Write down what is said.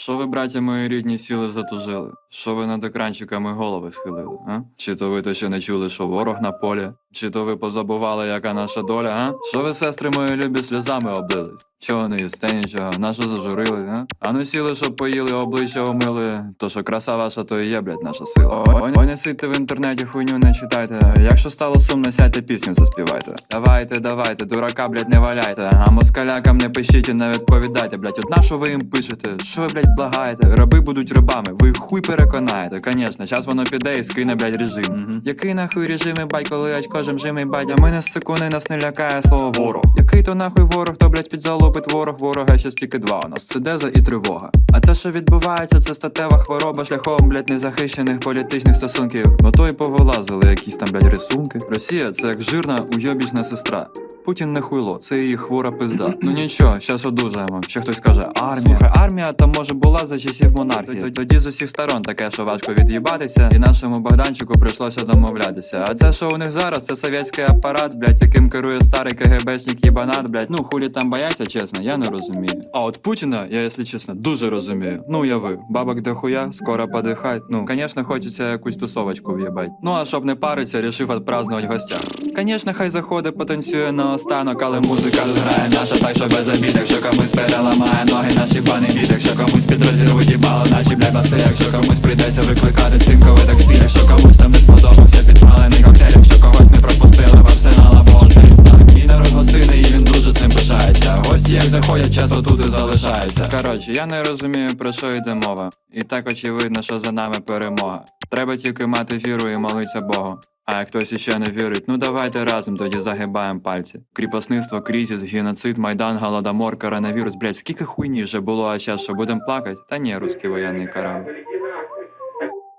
Що ви, браття мої рідні, сіли затужили? Що ви над екранчиками голови схилили, а? Чи то ви то ще не чули, що ворог на полі? Чи то ви позабували, яка наша доля, а? Що ви, сестри мої любі, сльозами облились? Чого не їсте нічого? Нащо зажурили, а? А ну сіли, щоб поїли, обличчя умили. То що краса ваша, то і є, блядь, наша сила. Ой, не сидьте в інтернеті, хуйню не читайте. Якщо стало сумно, сядьте пісню заспівайте. Давайте, давайте, дурака, блядь, не валяйте. А москалякам не пишіть і не відповідайте, блядь. От на що ви їм пишете? Що ви, блядь, благаєте? Раби будуть рабами, ви хуй переконаєте. Конечно, час воно піде і скине, блядь, режим. Мгм. Який нахуй режим, і бать, коли очко жимжимий бать, а мене з секунди нас не лякає слово ворог. Який то нахуй ворог, то блядь, підзалупить ворог, ворога ще стільки два. У нас це деза і тривога. А те, що відбувається, це статева хвороба шляхом, блядь, незахищених політичних стосунків. Ну то й повилазили якісь там, блядь, рисунки. Росія це як жирна уйобічна сестра. Путін не хуйло, це її хвора пизда. Ну нічого, щас одужаємо. Ще хтось каже, армія. Слухай, армія там може була за часів монархії. Тоді з усіх сторон таке, що важко від'їбатися, і нашому Богданчику прийшлося домовлятися. А це, що у них зараз, це совєтський апарат, блядь, яким керує старий КГБшник їбанат, блядь. Ну хулі там бояться, чесно, я не розумію. А от Путіна, я, якщо чесно, дуже розумію. Ну уяви, бабок дохуя, скоро подихать. Ну, звісно, хочеться якусь тусовочку в'їбать. Ну а щоб не париться, рішив отпразднувати в гостях. Конечно, хай заходить, потанцює на останок, але музика грає наша, так що без обід, якщо комусь переламає ноги, наші пани бід, якщо комусь під розірвуть їбало, наші бля баси, якщо комусь прийдеться викликати цинкове таксі, якщо комусь там не сподобався підпалений коктейль, якщо когось не пропустили в арсенал або. Мій народ гостинний, і він дуже цим пишається. Гості як заходять, часто тут і залишаються. Коротше, я не розумію про що йде мова. І так очевидно, що за нами перемога. Треба тільки мати віру і молитися Богу. А хтось іще не вірить, ну давайте разом тоді загибаємо пальці. Кріпосництво, кризіс, геноцид, майдан, голодомор, коронавірус. Блять, скільки хуйні вже було, а час, що будемо плакати? Та ні, русський воєнний корабль.